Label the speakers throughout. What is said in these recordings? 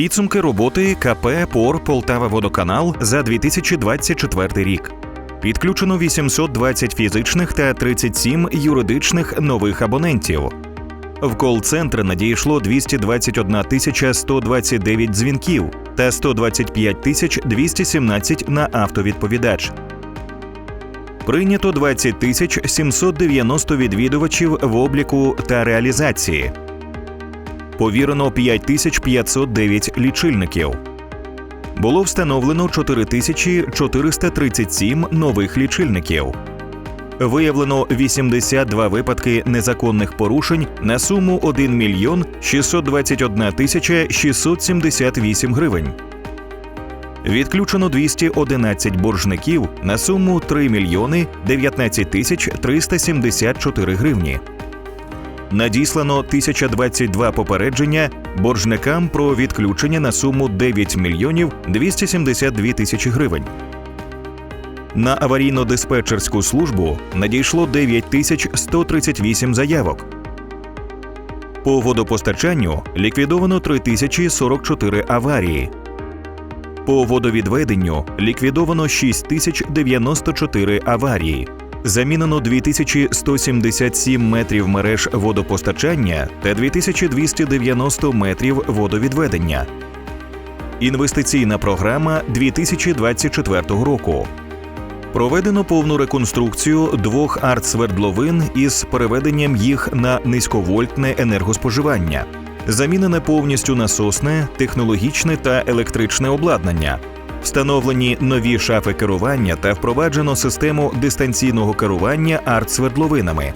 Speaker 1: Підсумки роботи КП ПОР Полтава Водоканал за 2024 рік. Підключено 820 фізичних та 37 юридичних нових абонентів. В кол-центр надійшло 221 тисяча 129 дзвінків та 125 тисяч 217 на автовідповідач. Прийнято 20 тисяч 790 відвідувачів в обліку та реалізації. Повірено 5509 лічильників. Було встановлено 4437 нових лічильників. Виявлено 82 випадки незаконних порушень на суму 1 мільйон 621 тисяча 678 гривень. Відключено 211 боржників на суму 3 мільйони 19 тисяч 374 гривні. Надіслано 1022 попередження боржникам про відключення на суму 9 мільйонів 272 тисячі гривень. На аварійно-диспетчерську службу надійшло 9138 заявок. По водопостачанню ліквідовано 3044 аварії. По водовідведенню ліквідовано 6094 аварії. Замінено 2177 метрів мереж водопостачання та 2290 метрів водовідведення. Інвестиційна програма 2024 року. Проведено повну реконструкцію двох артсвердловин із переведенням їх на низьковольтне енергоспоживання. Замінене повністю насосне, технологічне та електричне обладнання. Встановлені нові шафи керування та впроваджено систему дистанційного керування артсвердловинами.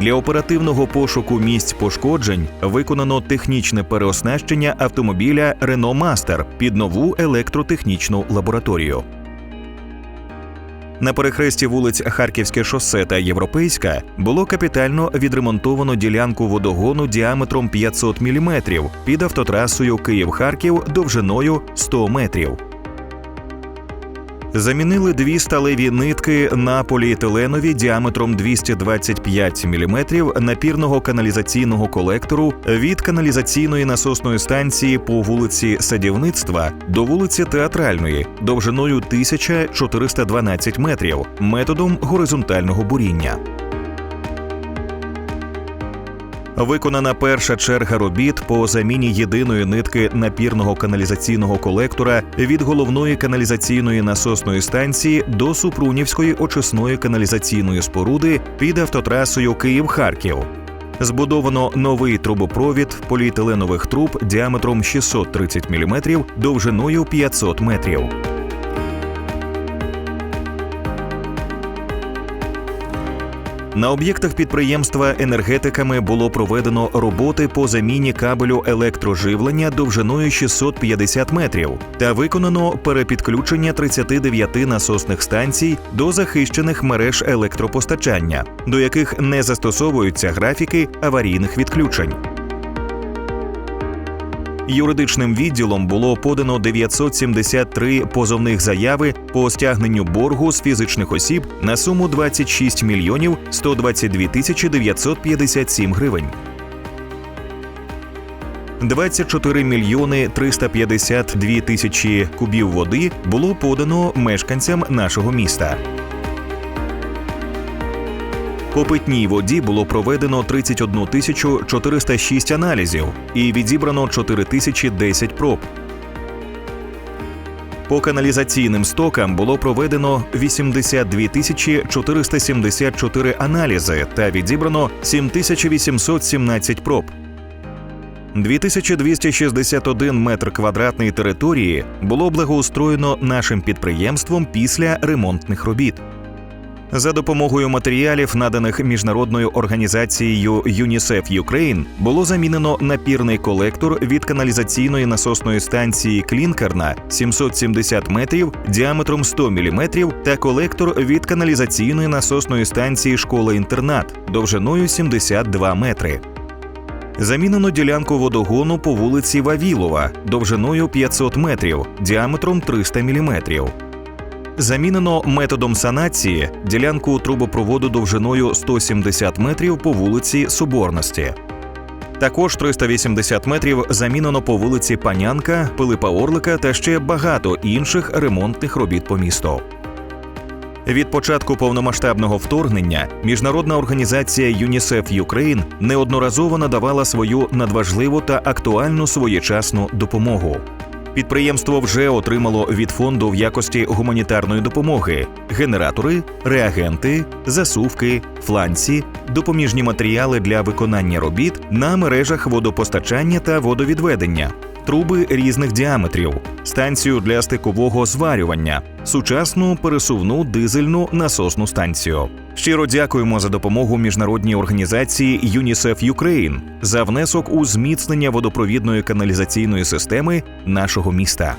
Speaker 1: Для оперативного пошуку місць пошкоджень виконано технічне переоснащення автомобіля Renault Master під нову електротехнічну лабораторію. На перехресті вулиць Харківське шосе та Європейська було капітально відремонтовано ділянку водогону діаметром 500 мм під автотрасою Київ-Харків довжиною 100 метрів. Замінили дві сталеві нитки на поліетиленові діаметром 225 мм напірного каналізаційного колектору від каналізаційної насосної станції по вулиці Садівництва до вулиці Театральної довжиною 1412 метрів методом горизонтального буріння. Виконана перша черга робіт по заміні єдиної нитки напірного каналізаційного колектора від головної каналізаційної насосної станції до Супрунівської очисної каналізаційної споруди під автотрасою Київ-Харків. Збудовано новий трубопровід поліетиленових труб діаметром 630 мм довжиною 500 метрів. На об'єктах підприємства енергетиками було проведено роботи по заміні кабелю електроживлення довжиною 650 метрів та виконано перепідключення 39 насосних станцій до захищених мереж електропостачання, до яких не застосовуються графіки аварійних відключень. Юридичним відділом було подано 973 позовних заяви по стягненню боргу з фізичних осіб на суму 26 мільйонів 122 тисячі 957 гривень. 24 мільйони 352 тисячі кубів води було подано мешканцям нашого міста. По питній воді було проведено 31 тисячу 406 аналізів і відібрано 4 тисячі 10 проб. По каналізаційним стокам було проведено 82 тисячі 474 аналізи та відібрано 7817 проб. 2261 метр квадратний території було благоустроєно нашим підприємством після ремонтних робіт. За допомогою матеріалів, наданих міжнародною організацією UNICEF Ukraine, було замінено напірний колектор від каналізаційної насосної станції Клінкерна 770 метрів діаметром 100 мм та колектор від каналізаційної насосної станції школа-інтернат довжиною 72 метри. Замінено ділянку водогону по вулиці Вавілова довжиною 500 метрів, діаметром 300 міліметрів. Замінено методом санації ділянку трубопроводу довжиною 170 метрів по вулиці Соборності. Також 380 метрів замінено по вулиці Панянка, Пилипа Орлика та ще багато інших ремонтних робіт по місту. Від початку повномасштабного вторгнення міжнародна організація ЮНІСЕФ Юкрейн неодноразово надавала свою надважливу та актуальну своєчасну допомогу. Підприємство вже отримало від фонду в якості гуманітарної допомоги генератори, реагенти, засувки, фланці, допоміжні матеріали для виконання робіт на мережах водопостачання та водовідведення, труби різних діаметрів, станцію для стикового зварювання, сучасну пересувну дизельну насосну станцію. Щиро дякуємо за допомогу міжнародній організації ЮНІСЕФ Ukraine за внесок у зміцнення водопровідної каналізаційної системи нашого міста.